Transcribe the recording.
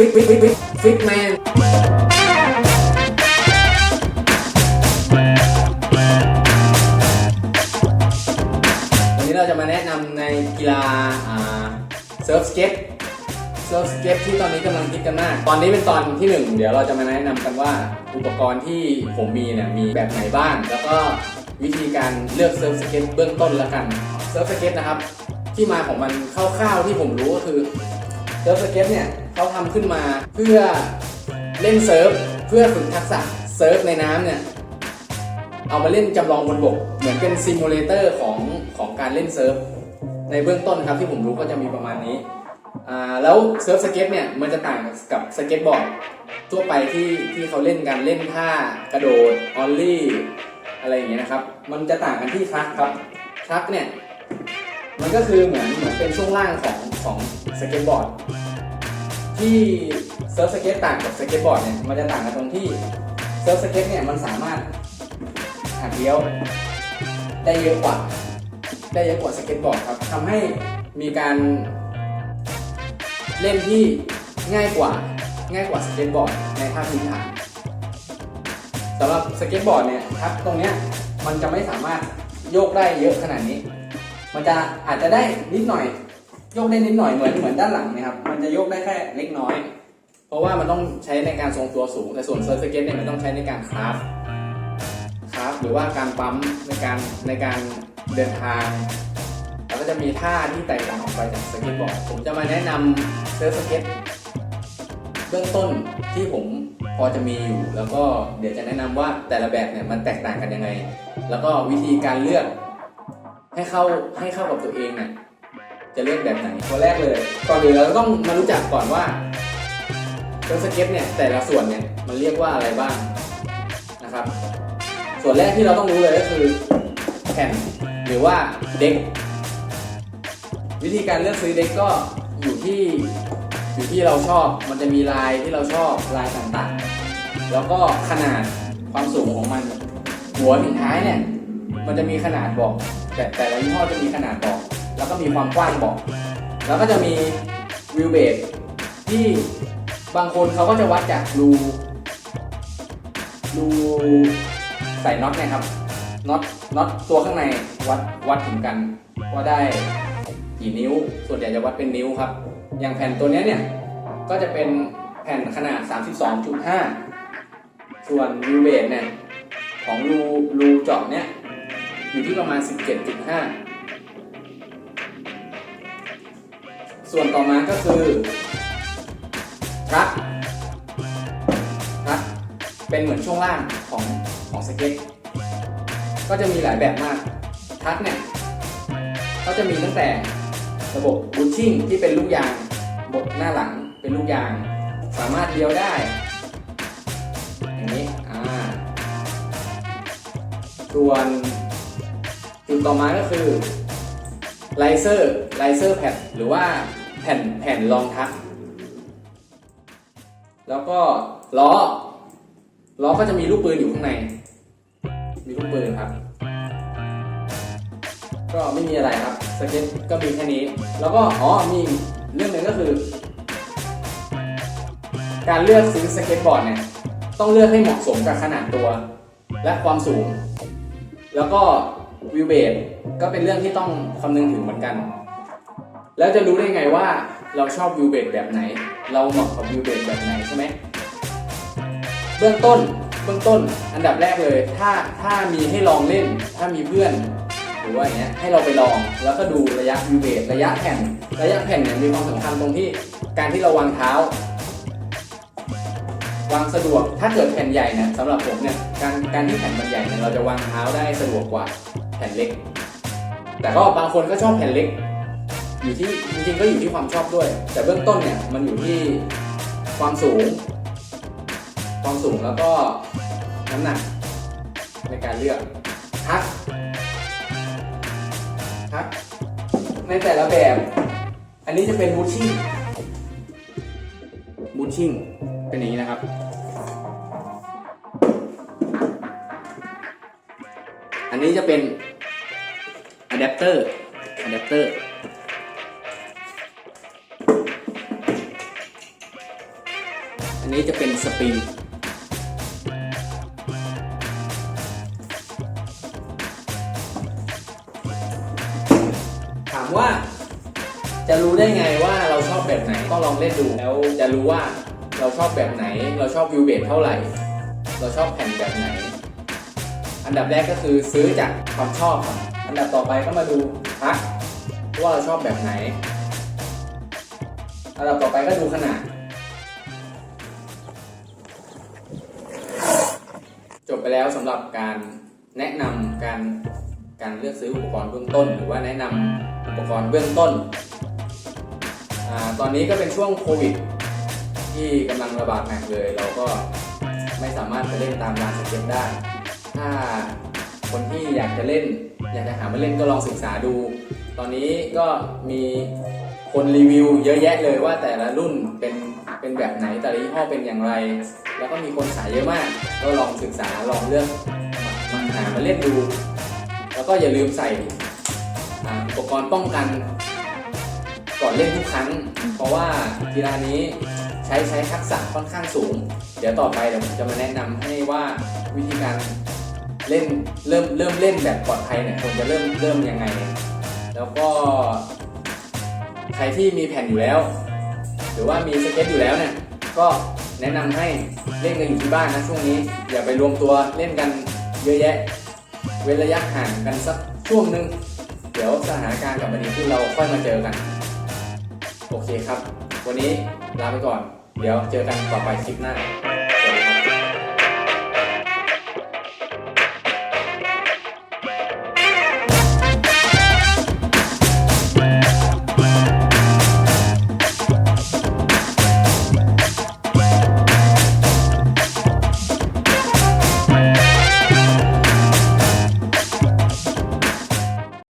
ฟิกฟิกฟิกฟิกฟิกแมนวันนี้เราจะมาแนะนำในกีฬาเซิร์ฟสเก็ตเซิร์ฟสเก็ตที่ตอนนี้กำลังฮิตกันมาก ตอนนี้เป็นตอนที่หนึ่งเดี๋ยวเราจะมาแนะนำกันว่าอุปกรณ์ที่ผมมีเนี่ยมีแบบไหนบ้าง แล้วก็วิธีการเลือกเซิร์ฟสเก็ตเบื้องต้นแล้วกัน เซิร์ฟสเก็ตนะครับ ที่มาของมันคร่าวๆที่ผมรู้ก็คือเซิร์ฟสเก็ตเนี่ย เขาทำขึ้นมาเพื่อเล่นเซิร์ฟเพื่อฝึกทักษะเซิร์ฟในน้ำเนี่ยเอามาเล่นจำลองบนบก เหมือนเป็นซิมูเลเตอร์ของของการเล่นเซิร์ฟในเบื้องต้นครับที่ผมรู้ก็จะมีประมาณนี้แล้วเซิร์ฟสเก็ตเนี่ยมันจะต่างกับสเก็ตบอร์ดทั่วไปที่ที่เขาเล่นกันเล่นท่ากระโดดออลลี่อะไรอย่างเงี้ยนะครับ มันจะต่างกันที่ทรัคครับทรัคเนี่ยมันก็คือเหมือนเหมือนเป็นช่วงล่างของของสเก็ตบอร์ด ที่เซิร์ฟสเก็ตต่างกับสเก็ตบอร์ดเนี่ยมันจะต่างกันตรงที่เซิร์ฟสเก็ตเนี่ยมันสามารถหักเลี้ยวได้เยอะกว่าได้เยอะกว่าสเก็ตบอร์ดครับทำให้มีการเล่นที่ง่ายกว่าง่ายกว่าสเก็ตบอร์ดในท่าพื้นฐานสำหรับสเก็ตบอร์ดเนี่ยครับตรงเนี้ยมันจะไม่สามารถโยกได้เยอะขนาดนี้ มันจะอาจจะได้นิดหน่อย ยกได้นิดหน่อยเหมือนเหมือนด้านหลังนะครับ มันจะยกได้แค่เล็กน้อย เพราะว่ามันต้องใช้ในการทรงตัวสูง แต่ส่วนเซิร์ฟสเก็ตเนี่ยมันต้องใช้ในการคราฟคราฟหรือว่าการปั๊มในการในการเดินทาง แล้วก็จะมีท่าที่แตกต่างออกไปจากสเก็ตบอร์ด ผมจะมาแนะนำเซิร์ฟสเก็ตเบื้องต้นที่ผมพอจะมีอยู่ แล้วก็เดี๋ยวจะแนะนำว่าแต่ละแบบเนี่ยมันแตกต่างกันยังไง แล้วก็วิธีการเลือกให้เข้าให้เข้ากับตัวเองเนี่ย จะเลือกแบบไหนตัวแรกเลยก่อนอื่นเราต้องมารู้จักก่อนว่าเซิร์ฟสเก็ตเนี่ยแต่ละส่วนเนี่ยมันเรียกว่าอะไรบ้างนะครับ ส่วนแรกที่เราต้องรู้เลยก็คือแผ่นหรือว่าเด็ก วิธีการเลือกซื้อเด็กก็อยู่ที่อยู่ที่เราชอบมันจะมีลายที่เราชอบลายต่างๆ แล้วก็ขนาดความสูงของมัน หัวถึงท้ายเนี่ยมันจะมีขนาดบอก แต่แต่ละยี่ห้อจะมีขนาดบอก แล้วก็มีความกว้างบอกแล้วก็จะมีวิวเบสที่บางคนเขาก็จะวัดจากรูรูใส่น็อตนะครับน็อตน็อตตัวข้างในวัดวัดถึงกันว่าได้กี่นิ้ว ส่วนใหญ่จะวัดเป็นนิ้วครับ อย่างแผ่นตัวนี้เนี่ยก็จะเป็นแผ่นขนาด 32.5 ส่วนวิวเบสเนี่ยของรูรูเจาะเนี่ยอยู่ที่ประมาณ 17.5 ส่วนต่อมาก็คือทรัคทรัคเป็นเหมือนช่วงล่างของของสเก็ต ก็จะมีหลายแบบมากทรัคเนี่ยก็จะมีตั้งแต่ระบบบูชชิ่งที่เป็นลูกยางบดหน้าหลังเป็นลูกยาง สามารถเลี้ยวได้ อย่างนี้อ่าส่วนจุดต่อมาก็คือไลเซอร์ ไลเซอร์แผ่นหรือว่าแผ่นแผ่นรองทับแล้วก็ล้อล้อก็จะมีลูกปืนอยู่ข้างใน มีลูกปืนครับ ก็ไม่มีอะไรครับสเก็ตก็มีแค่นี้ แล้วก็อ๋อมีเรื่องหนึ่งก็คือ การเลือกซื้อสเก็ตบอร์ดเนี่ยต้องเลือกให้เหมาะสมกับขนาดตัว และความสูง แล้วก็วิวเบสก็เป็นเรื่องที่ต้องคำนึงถึงเหมือนกัน แล้วจะรู้ได้ไงว่าเราชอบวิวเบสแบบไหน เราเหมาะกับวิวเบสแบบไหนใช่ไหมเบื้องต้นเบื้องต้นอันดับแรกเลย ถ้าถ้ามีให้ลองเล่น ถ้ามีเพื่อนหรือว่าอย่างเงี้ยให้เราไปลองแล้วก็ดูระยะวิวเบสระยะแผ่น ระยะแผ่นเนี่ยมีความสำคัญตรงที่การที่เราวางเท้าวางสะดวก ถ้าเกิดแผ่นใหญ่เนี่ยสำหรับผมเนี่ย การการที่แผ่นมันใหญ่เนี่ยเราจะวางเท้าได้สะดวกกว่าแผ่นเล็ก แต่ก็บางคนก็ชอบแผ่นเล็ก อยู่ที่จริงๆก็อยู่ที่ความชอบด้วย แต่เบื้องต้นเนี่ยมันอยู่ที่ความสูง ความสูงแล้วก็น้ำหนักในการเลือกทักทักในแต่ละแบบ อันนี้จะเป็นบูชชิ่งบูชชิ่งเป็นอย่างนี้นะครับอันนี้จะเป็นอะแดปเตอร์อะแดปเตอร์ นี้จะเป็นสปริงถามว่าจะรู้ได้ไงว่าเราชอบแบบไหนต้องลองเล่นดูแล้วจะรู้ว่าเราชอบแบบไหน เราชอบวิวเบสเท่าไหร่ เราชอบแผ่นแบบไหน อันดับแรกก็คือซื้อจากความชอบก่อนอันดับต่อไปก็มาดูพักว่าเราชอบแบบไหน อันดับต่อไปก็ดูขนาด ไปแล้วสำหรับการแนะนำการการเลือกซื้ออุปกรณ์เบื้องต้น หรือว่าแนะนำอุปกรณ์เบื้องต้นอาตอนนี้ก็เป็นช่วงโควิด ที่กำลังระบาดหนักเลย เราก็ไม่สามารถไปเล่นตามร้านสเก็ตได้ ถ้าคนที่อยากจะเล่น อยากจะหามาเล่นก็ลองศึกษาดู ตอนนี้ก็มี คนรีวิวเยอะแยะเลยว่าแต่ละรุ่นเป็นเป็นแบบไหนแต่ละยี่ห้อเป็นอย่างไร แล้วก็มีคนขายเยอะมาก ก็ลองศึกษาลองเลือกมาหามาเล่นดู แล้วก็อย่าลืมใส่อุปกรณ์ป้องกัน ก่อนเล่นทุกครั้ง เพราะว่ากีฬานี้ใช้ใช้ทักษะค่อนข้างสูง เดี๋ยวต่อไปเดี๋ยวผมจะมาแนะนำให้ว่าวิธีการเล่นเริ่มเริ่มเล่นแบบปลอดภัยเนี่ยควรจะเริ่มเริ่มยังไง แล้วก็ ใครที่มีแผ่นอยู่แล้ว หรือว่ามีสเก็ตอยู่แล้วเนี่ยก็แนะนำให้เล่นกันอยู่ที่บ้านนะช่วงนี้ อย่าไปรวมตัวเล่นกันเยอะแยะ เว้นระยะห่างกันสักช่วงหนึ่งเดี๋ยวสถานการณ์กับมาดีขึ้นเราค่อยมาเจอกัน โอเคครับ วันนี้ลาไปก่อน เดี๋ยวเจอกันต่อไปคลิปหน้า